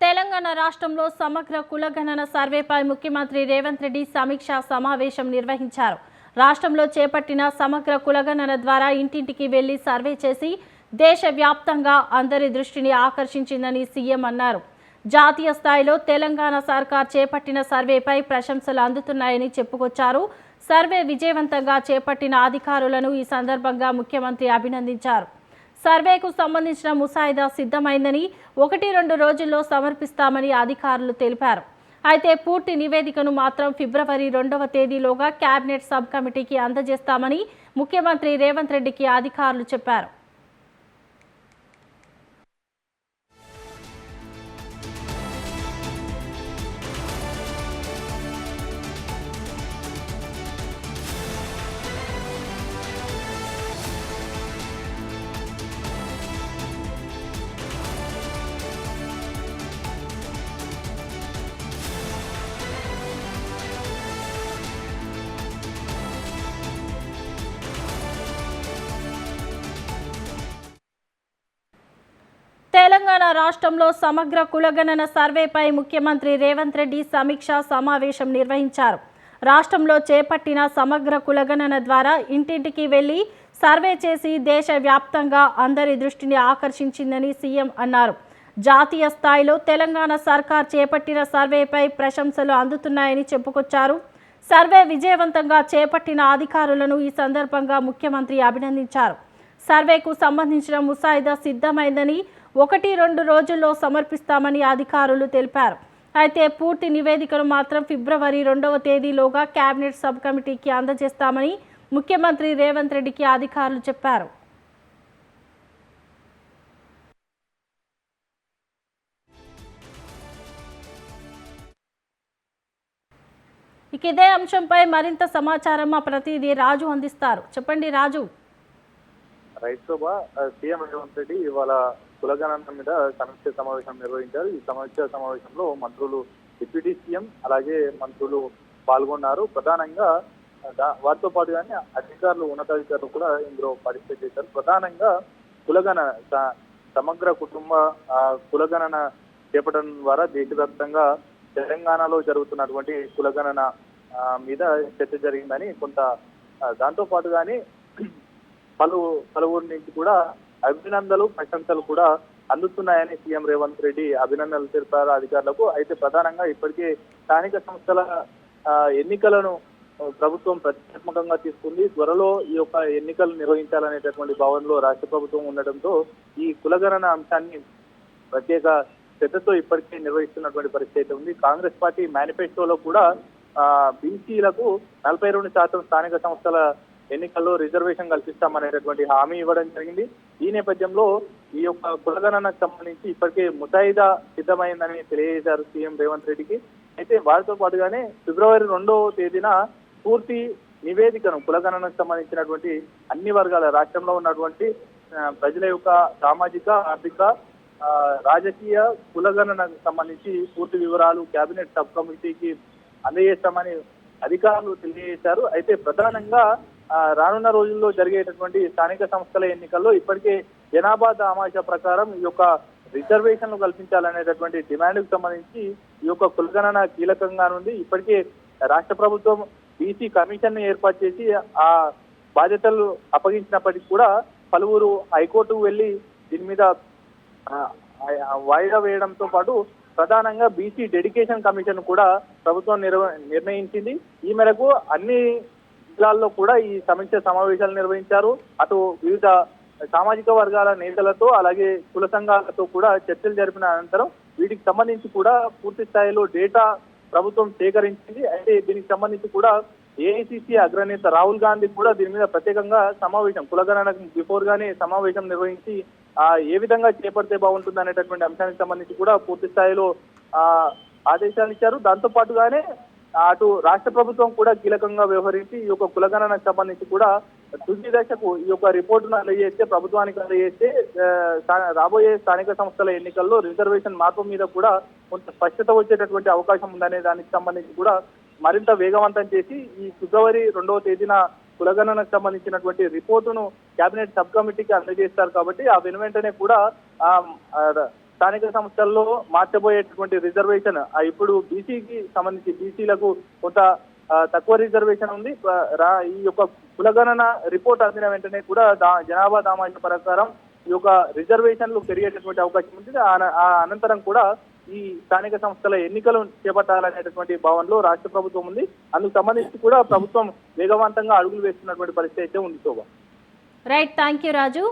తెలంగాణ రాష్ట్రంలో సమగ్ర కులగణన సర్వేపై ముఖ్యమంత్రి రేవంత్ రెడ్డి సమీక్షా సమావేశం నిర్వహించారు. రాష్ట్రంలో చేపట్టిన సమగ్ర కులగణన ద్వారా ఇంటింటికి వెళ్ళి సర్వే చేసి దేశవ్యాప్తంగా అందరి దృష్టిని ఆకర్షించిందని సీఎం అన్నారు. జాతీయ స్థాయిలో తెలంగాణ సర్కార్ చేపట్టిన సర్వేపై ప్రశంసలు అందుతున్నాయని చెప్పుకొచ్చారు. సర్వే విజయవంతంగా చేపట్టిన అధికారులను ఈ సందర్భంగా ముఖ్యమంత్రి అభినందించారు. సర్వేకు సంబంధించిన ముసాయిదా సిద్ధమైందని ఒకటి రెండు రోజుల్లో సమర్పిస్తామని అధికారులు తెలిపారు. అయితే పూర్తి నివేదికను మాత్రం ఫిబ్రవరి రెండవ తేదీలోగా కేబినెట్ సబ్ కమిటీకి అందజేస్తామని ముఖ్యమంత్రి రేవంత్ రెడ్డికి అధికారులు చెప్పారు. తెలంగాణ రాష్ట్రంలో సమగ్ర కులగణన సర్వేపై ముఖ్యమంత్రి రేవంత్ రెడ్డి సమీక్ష సమావేశం నిర్వహించారు. రాష్ట్రంలో చేపట్టిన సమగ్ర కులగణన ద్వారా ఇంటింటికి వెళ్ళి సర్వే చేసి దేశవ్యాప్తంగా అందరి దృష్టిని ఆకర్షించిందని సీఎం అన్నారు. జాతీయ స్థాయిలో తెలంగాణ సర్కార్ చేపట్టిన సర్వేపై ప్రశంసలు అందుతున్నాయని చెప్పుకొచ్చారు. సర్వే విజయవంతంగా చేపట్టిన అధికారులను ఈ సందర్భంగా ముఖ్యమంత్రి అభినందించారు. సర్వేకు సంబంధించిన ముసాయిదా సిద్ధమైందని ఒకటి రెండు రోజుల్లో సమర్పిస్తామని అధికారులు తెలిపారు. అయితే పూర్తి నివేదికను మాత్రం ఫిబ్రవరి రెండవ తేదీలోగా కేబినెట్ సబ్ కమిటీకి అందజేస్తామని ముఖ్యమంత్రి రేవంత్ రెడ్డికి అధికారులు చెప్పారు. ఇక ఇదే అంశంపై మరింత సమాచారం మా ప్రతినిధి రాజు అందిస్తారు. చెప్పండి రాజు. రైతు సభ సీఎం రేవంత్ రెడ్డి ఇవాళ కులగణన మీద సమీక్ష సమావేశం నిర్వహించారు. ఈ సమీక్ష సమావేశంలో మంత్రులు డిప్యూటీ సీఎం అలాగే మంత్రులు పాల్గొన్నారు. ప్రధానంగా వారితో పాటు వారితో పాటుగానే అధికారులు ఉన్నతాధికారులు కూడా ఇందులో పార్టిసిపేట్ చేశారు. ప్రధానంగా కులగణన సమగ్ర కుటుంబ కులగణన చేపట్టడం ద్వారా దేశవ్యాప్తంగా తెలంగాణలో జరుగుతున్నటువంటి కులగణన మీద చర్చ జరిగిందని కొంత దాంతో దాంతో పాటుగానే పలు పలువురి నుంచి కూడా అభినందనలు ప్రశంసలు కూడా అందుతున్నాయని సీఎం రేవంత్ రెడ్డి అభినందనలు తెలిపారు అధికారులకు. అయితే ప్రధానంగా ఇప్పటికే స్థానిక సంస్థల ఆ, ఎన్నికలను ప్రభుత్వం ప్రతిష్టాత్మకంగా తీసుకుంది. త్వరలో ఈ యొక్క ఎన్నికలు నిర్వహించాలనేటటువంటి భావనలో రాష్ట్ర ప్రభుత్వం ఉండడంతో ఈ కులగణన అంశాన్ని ప్రత్యేక శ్రద్ధతో ఇప్పటికే నిర్వహిస్తున్నటువంటి పరిస్థితి ఉంది. కాంగ్రెస్ పార్టీ మేనిఫెస్టోలో కూడా బీసీలకు నలభై రెండు శాతం స్థానిక సంస్థల ఎన్నికల్లో రిజర్వేషన్ కల్పిస్తామనేటటువంటి హామీ ఇవ్వడం జరిగింది. ఈ నేపథ్యంలో ఈ యొక్క కులగణనకు సంబంధించి ఇప్పటికే ముసాయిదా సిద్ధమైందని తెలియజేశారు సీఎం రేవంత్ రెడ్డికి. అయితే వారితో పాటుగానే ఫిబ్రవరి రెండవ తేదీన పూర్తి నివేదికను కులగణనకు సంబంధించినటువంటి అన్ని వర్గాల రాష్ట్రంలో ఉన్నటువంటి ప్రజల యొక్క సామాజిక ఆర్థిక ఆ, రాజకీయ కులగణనకు సంబంధించి పూర్తి వివరాలు కేబినెట్ సబ్ కమిటీకి అందజేస్తామని అధికారులు తెలియజేశారు. అయితే ప్రధానంగా రానున్న రోజుల్లో జరిగేటటువంటి స్థానిక సంస్థల ఎన్నికల్లో ఇప్పటికే జనాభా దామాషా ప్రకారం ఈ యొక్క రిజర్వేషన్లు కల్పించాలనేటటువంటి డిమాండ్కు సంబంధించి ఈ యొక్క కులగణన కీలకంగా ఉంది. ఇప్పటికే రాష్ట్ర ప్రభుత్వం బీసీ కమిషన్ ఏర్పాటు చేసి ఆ బాధ్యతలు అప్పగించినప్పటికీ కూడా పలువురు హైకోర్టు వెళ్ళి దీని మీద వాయిదా వేయడంతో పాటు ప్రధానంగా బీసీ డెడికేషన్ కమిషన్ కూడా ప్రభుత్వం నిర్వ నిర్ణయించింది. ఈ మేరకు అన్ని జిల్లాల్లో కూడా ఈ సమీక్ష సమావేశాలు నిర్వహించారు. అటు వివిధ సామాజిక వర్గాల నేతలతో అలాగే కుల సంఘాలతో కూడా చర్చలు జరిపిన అనంతరం వీటికి సంబంధించి కూడా పూర్తి స్థాయిలో డేటా ప్రభుత్వం సేకరించింది. అయితే దీనికి సంబంధించి కూడా ఏఐసిసి అగ్రనేత రాహుల్ గాంధీ కూడా దీని మీద ప్రత్యేకంగా సమావేశం కులగణనకు బిఫోర్ గానే సమావేశం నిర్వహించి ఆ ఏ విధంగా చేపడితే బాగుంటుంది అనేటటువంటి అంశానికి సంబంధించి కూడా పూర్తి స్థాయిలో ఆ ఆదేశాలు ఇచ్చారు. దాంతో పాటుగానే అటు రాష్ట్ర ప్రభుత్వం కూడా కీలకంగా వ్యవహరించి ఈ యొక్క కులగణనకు సంబంధించి కూడా తుది దశకు ఈ యొక్క రిపోర్టును అందజేస్తే ప్రభుత్వానికి అందజేస్తే రాబోయే స్థానిక సంస్థల ఎన్నికల్లో రిజర్వేషన్ మార్పు మీద కూడా కొంత స్పష్టత వచ్చేటటువంటి అవకాశం ఉందనే దానికి సంబంధించి కూడా మరింత వేగవంతం చేసి ఈ ఫిబ్రవరి రెండవ తేదీన కులగణనకు సంబంధించినటువంటి రిపోర్టును కేబినెట్ సబ్ కమిటీకి అందజేస్తారు కాబట్టి ఆ వెను వెంటనే కూడా స్థానిక సంస్థల్లో మార్చబోయేటటువంటి రిజర్వేషన్ ఇప్పుడు బీసీకి సంబంధించి బీసీలకు కొంత తక్కువ రిజర్వేషన్ ఉంది. ఈ యొక్క కులగణన రిపోర్ట్ అందిన వెంటనే కూడా జనాభా దామాజ ప్రకారం ఈ యొక్క రిజర్వేషన్లు పెరిగేటటువంటి అవకాశం ఉంటుంది ఆ అనంతరం కూడా ఈ స్థానిక సంస్థల ఎన్నికలు చేపట్టాలనేటటువంటి భావనలో రాష్ట్ర ప్రభుత్వం ఉంది. అందుకు సంబంధించి కూడా ప్రభుత్వం వేగవంతంగా అడుగులు వేస్తున్నటువంటి పరిస్థితి అయితే ఉంది Shobha. Right thank you Raju